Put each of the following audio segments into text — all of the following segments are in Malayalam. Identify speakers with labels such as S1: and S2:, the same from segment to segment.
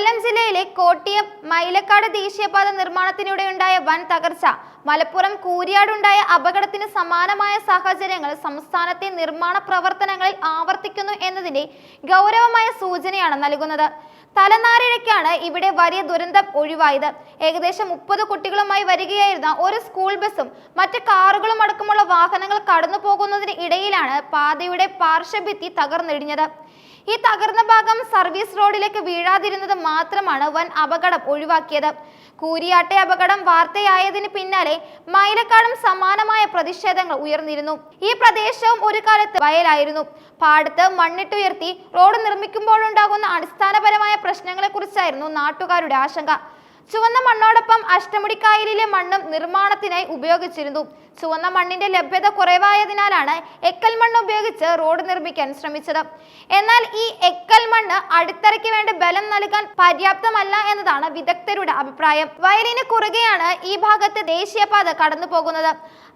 S1: കൊല്ലം ജില്ലയിലെ കോട്ടിയം മൈലക്കാട് ദേശീയപാത നിർമ്മാണത്തിനിടെയുണ്ടായ വൻ തകർച്ച മലപ്പുറം കൂരിയാടുണ്ടായ അപകടത്തിന് സമാനമായ സാഹചര്യങ്ങൾ സംസ്ഥാനത്തെ നിർമ്മാണ പ്രവർത്തനങ്ങളിൽ ആവർത്തിക്കുന്നു എന്നതിന്റെ ഗൗരവമായ സൂചനയാണ് നൽകുന്നത്. തലനാരിഴയ്ക്കാണ് ഇവിടെ വലിയ ദുരന്തം ഒഴിവായത്. ഏകദേശം മുപ്പത് കുട്ടികളുമായി വരികയായിരുന്ന ഒരു സ്കൂൾ ബസ്സും മറ്റ് കാറുകളും അടക്കമുള്ള വാഹനങ്ങൾ കടന്നു പോകുന്നതിന് ഇടയിലാണ് പാതയുടെ പാർശ്വഭിത്തി തകർന്നിടിഞ്ഞത്. ഈ തകർന്ന ഭാഗം സർവീസ് റോഡിലേക്ക് വീഴാതിരുന്നത് മാത്രമാണ് വൻ അപകടം ഒഴിവാക്കിയത്. കൂരിയാട്ടെ അപകടം വാർത്തയായതിന് പിന്നാലെ മൈലക്കാടും സമാനമായ പ്രതിഷേധങ്ങൾ ഉയർന്നിരുന്നു. ഈ പ്രദേശവും ഒരു കാലത്ത് വയലായിരുന്നു. പാടത്ത് മണ്ണിട്ടുയർത്തി റോഡ് നിർമ്മിക്കുമ്പോഴുണ്ടാകുന്ന അടിസ്ഥാനപരമായ പ്രശ്നങ്ങളെക്കുറിച്ചായിരുന്നു നാട്ടുകാരുടെ ആശങ്ക. ചുവന്ന മണ്ണോടൊപ്പം അഷ്ടമുടിക്കായലിലെ മണ്ണും നിർമ്മാണത്തിനായി ഉപയോഗിച്ചിരുന്നു. ചുവന്ന മണ്ണിന്റെ ലഭ്യത കുറവായതിനാലാണ് എക്കൽ മണ്ണ് ഉപയോഗിച്ച് റോഡ് നിർമ്മിക്കാൻ ശ്രമിച്ചത്. എന്നാൽ ഈ എക്കൽ മണ്ണ് അടിത്തറയ്ക്ക് വേണ്ടി ബലം നൽകാൻ പര്യാപ്തമല്ല എന്നതാണ് വിദഗ്ധരുടെ അഭിപ്രായം. വയലിന് കുറുകെയാണ് ഈ ഭാഗത്ത് ദേശീയപാത കടന്നു പോകുന്നത്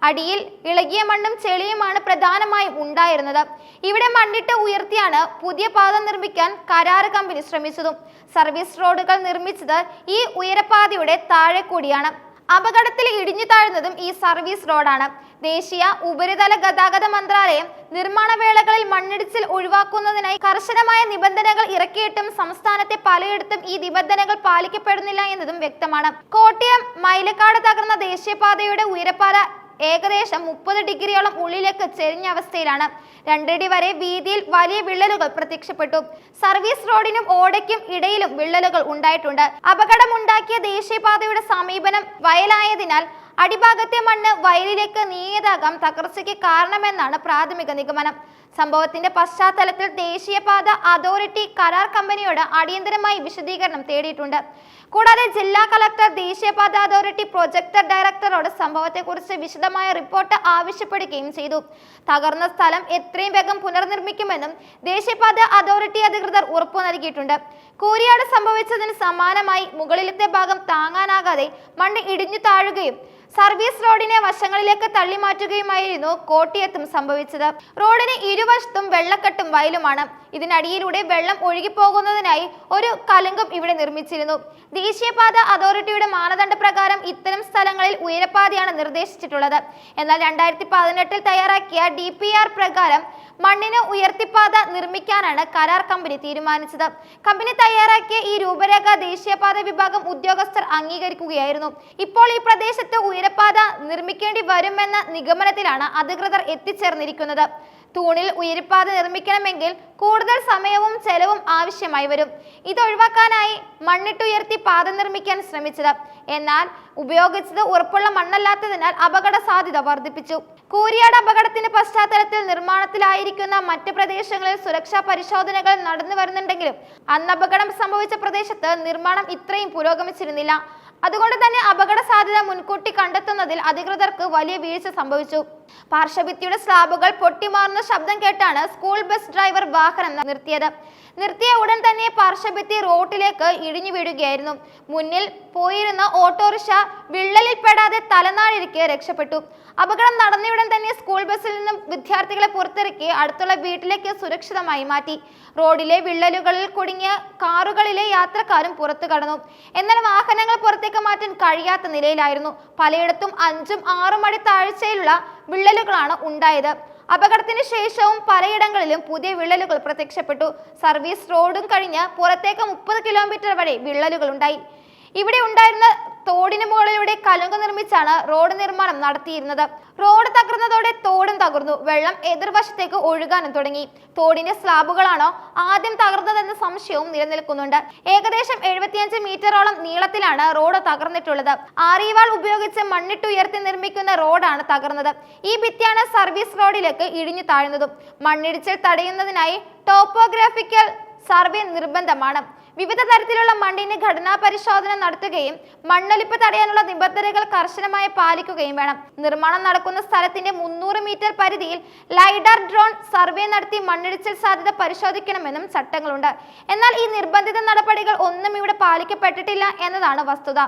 S1: അടിയിൽ ഇളകിയ മണ്ണും ചെളിയുമാണ് പ്രധാനമായും ഉണ്ടായിരുന്നത്. ഇവിടെ മണ്ണിട്ട് ഉയർത്തിയാണ് പുതിയ പാത നിർമ്മിക്കാൻ കരാറ് കമ്പനി ശ്രമിച്ചതും. സർവീസ് റോഡുകൾ നിർമ്മിച്ചത് ഈ ഉയരപാതയുടെ താഴെ കൂടിയാണ്. അപകടത്തിൽ ഇടിഞ്ഞു താഴ്ന്നതും ഈ സർവീസ് റോഡാണ്. ദേശീയ ഉപരിതല ഗതാഗത മന്ത്രാലയം നിർമ്മാണ വേളകളിൽ മണ്ണിടിച്ചിൽ ഒഴിവാക്കുന്നതിനായി കർശനമായ നിബന്ധനകൾ ഇറക്കിയിട്ടും സംസ്ഥാനത്തെ പലയിടത്തും ഈ നിബന്ധനകൾ പാലിക്കപ്പെടുന്നില്ല എന്നതും വ്യക്തമാണ്. കോട്ടയം മൈലക്കാട് തകർന്ന ദേശീയപാതയുടെ ഉയരപ്പാത ഏകദേശം മുപ്പത് ഡിഗ്രിയോളം ഉള്ളിലേക്ക് ചെരിഞ്ഞ അവസ്ഥയിലാണ്. രണ്ടടി വരെ വീതിയിൽ വലിയ വിള്ളലുകൾ പ്രത്യക്ഷപ്പെട്ടു. സർവീസ് റോഡിനും ഓടയ്ക്കും ഇടയിലും വിള്ളലുകൾ ഉണ്ടായിട്ടുണ്ട്. അപകടമുണ്ടാക്കിയ ദേശീയപാതയുടെ സമീപനം വയലായതിനാൽ അടിഭാഗത്തെ മണ്ണ് വയലിലേക്ക് നീങ്ങിയതാകാം തകർച്ചയ്ക്ക് കാരണമെന്നാണ് പ്രാഥമിക നിഗമനം. സംഭവത്തിന്റെ പശ്ചാത്തലത്തിൽ ദേശീയപാത അതോറിറ്റി കരാർ കമ്പനിയോട് അടിയന്തരമായി വിശദീകരണം തേടിയിട്ടുണ്ട്. കൂടാതെ ജില്ലാ കളക്ടർ ദേശീയപാത അതോറിറ്റി പ്രൊജക്ടർ ഡയറക്ടറോട് സംഭവത്തെക്കുറിച്ച് വിശദമായ റിപ്പോർട്ട് ആവശ്യപ്പെടുകയും ചെയ്തു. തകർന്ന സ്ഥലം എത്രയും വേഗം പുനർനിർമ്മിക്കുമെന്നും ദേശീയപാത അതോറിറ്റി അധികൃതർ ഉറപ്പു നൽകിയിട്ടുണ്ട്. കൂരിയാട് സംഭവിച്ചതിന് സമാനമായി മുകളിലത്തെ ഭാഗം താങ്ങാനാകാതെ മണ്ണ് ഇടിഞ്ഞു താഴുകയും സർവീസ് റോഡിനെ വശങ്ങളിലേക്ക് തള്ളിമാറ്റുകയുമായിരുന്നു കോട്ടിയത്തും സംഭവിച്ചത്. റോഡിന് ഇരുവശത്തും വെള്ളക്കെട്ടും വയലുമാണ്. ഇതിനടിയിലൂടെ വെള്ളം ഒഴുകിപ്പോകുന്നതിനായി ഒരു കലുങ്കം ഇവിടെ നിർമ്മിച്ചിരുന്നു. ദേശീയപാത അതോറിറ്റിയുടെ മാനദണ്ഡ പ്രകാരം ഇത്തരം സ്ഥലങ്ങളിൽ ഉയരപ്പാതയാണ് നിർദ്ദേശിച്ചിട്ടുള്ളത്. എന്നാൽ രണ്ടായിരത്തി പതിനെട്ടിൽ തയ്യാറാക്കിയ ഡി പി ആർ പ്രകാരം മണ്ണിന് ഉയർത്തിപ്പാത നിർമ്മിക്കാനാണ് കരാർ കമ്പനി തീരുമാനിച്ചത്. കമ്പനി തയ്യാറാക്കിയ ഈ രൂപരേഖ ദേശീയപാത വിഭാഗം ഉദ്യോഗസ്ഥർ അംഗീകരിക്കുകയായിരുന്നു. ഇപ്പോൾ ഈ പ്രദേശത്ത് ഉയരപ്പാത നിർമ്മിക്കേണ്ടി വരുമെന്ന നിഗമനത്തിലാണ് അധികൃതർ എത്തിച്ചേർന്നിരിക്കുന്നത്. തൂണിൽ ഉയരിപ്പാത നിർമ്മിക്കണമെങ്കിൽ കൂടുതൽ സമയവും ചെലവും ആവശ്യമായി വരും. ഇതൊഴിവാക്കാനായി മണ്ണിട്ടുയർത്തി പാത നിർമ്മിക്കാൻ ശ്രമിച്ചത്. എന്നാൽ ഉപയോഗിച്ചത് ഉറപ്പുള്ള മണ്ണല്ലാത്തതിനാൽ അപകട സാധ്യത വർദ്ധിപ്പിച്ചു. കൂരിയാട് അപകടത്തിന്റെ പശ്ചാത്തലത്തിൽ നിർമ്മാണത്തിലായിരിക്കുന്ന മറ്റ് പ്രദേശങ്ങളിൽ സുരക്ഷാ പരിശോധനകൾ നടന്നു വരുന്നുണ്ടെങ്കിലും അന്ന് അപകടം സംഭവിച്ച പ്രദേശത്ത് നിർമ്മാണം ഇത്രയും പുരോഗമിച്ചിരുന്നില്ല. അതുകൊണ്ട് തന്നെ അപകട സാധ്യത മുൻകൂട്ടി കണ്ടെത്തുന്നതിൽ അധികൃതർക്ക് വലിയ വീഴ്ച സംഭവിച്ചു. പാർശ്വഭിത്തിയുടെ സ്ലാബുകൾ പൊട്ടിമാറുന്ന ശബ്ദം കേട്ടാണ് സ്കൂൾ ബസ് ഡ്രൈവർ വാഹനം നിർത്തിയത്. നിർത്തിയ ഉടൻ തന്നെ പാർശ്വഭിത്തി റോട്ടിലേക്ക് ഇടിഞ്ഞു വീഴുകയായിരുന്നു. മുന്നിൽ പോയിരുന്ന ഓട്ടോറിക്ഷ വിള്ളലിൽ പെടാതെ തലനാഴിരിക്കെ രക്ഷപ്പെട്ടു. അപകടം നടന്നയുടൻ തന്നെ സ്കൂൾ ബസ്സിൽ നിന്നും വിദ്യാർത്ഥികളെ പുറത്തിറക്കി അടുത്തുള്ള വീട്ടിലേക്ക് സുരക്ഷിതമായി മാറ്റി. റോഡിലെ വിള്ളലുകളിൽ കുടുങ്ങിയ കാറുകളിലെ യാത്രക്കാരും പുറത്തു കടന്നു. എന്നാൽ വാഹനങ്ങൾ പുറത്തേക്ക് മാറ്റാൻ കഴിയാത്ത നിലയിലായിരുന്നു. പലയിടത്തും അഞ്ചും ആറും അടി താഴ്ചയിലുള്ള വിള്ളലുകളാണ് ഉണ്ടായത്. അപകടത്തിന് ശേഷവും പലയിടങ്ങളിലും പുതിയ വിള്ളലുകൾ പ്രത്യക്ഷപ്പെട്ടു. സർവീസ് റോഡും കഴിഞ്ഞ് പുറത്തേക്ക് മുപ്പത് കിലോമീറ്റർ വരെ വിള്ളലുകൾ ഉണ്ടായി. ഇവിടെ ഉണ്ടായിരുന്ന തോടിന് മുകളിലൂടെ കലുങ്ക് നിർമ്മിച്ചാണ് റോഡ് നിർമ്മാണം നടത്തിയിരുന്നത്. റോഡ് തകർന്നതോടെ തോടും തകർന്നു. വെള്ളം എതിർവശത്തേക്ക് ഒഴുകാനും തുടങ്ങി. തോടിന്റെ സ്ലാബുകളാണോ ആദ്യം തകർന്നതെന്ന സംശയവും നിലനിൽക്കുന്നുണ്ട്. ഏകദേശം എഴുപത്തിയഞ്ച് മീറ്ററോളം നീളത്തിലാണ് റോഡ് തകർന്നിട്ടുള്ളത്. ആറിവാൾ ഉപയോഗിച്ച് മണ്ണിട്ടുയർത്തി നിർമ്മിക്കുന്ന റോഡാണ് തകർന്നത്. ഈ ഭിത്തിയാണ് സർവീസ് റോഡിലേക്ക് ഇടിഞ്ഞു താഴ്ന്നതും. മണ്ണിടിച്ചിൽ തടയുന്നതിനായി ടോപ്പോഗ്രാഫിക്കൽ സർവേ നിർബന്ധമാണ്. വിവിധ തരത്തിലുള്ള മണ്ണിന് ഘടനാ പരിശോധന നടത്തുകയും മണ്ണൊലിപ്പ് തടയാനുള്ള നിബന്ധനകൾ കർശനമായി പാലിക്കുകയും വേണം. നിർമ്മാണം നടക്കുന്ന സ്ഥലത്തിന്റെ മുന്നൂറ് മീറ്റർ പരിധിയിൽ ലൈഡാർ ഡ്രോൺ സർവേ നടത്തി മണ്ണിടിച്ചിൽ സാധ്യത പരിശോധിക്കണമെന്നും ചട്ടങ്ങളുണ്ട്. എന്നാൽ ഈ നിർബന്ധിത നടപടികൾ ഒന്നും ഇവിടെ പാലിക്കപ്പെട്ടിട്ടില്ല എന്നതാണ് വസ്തുത.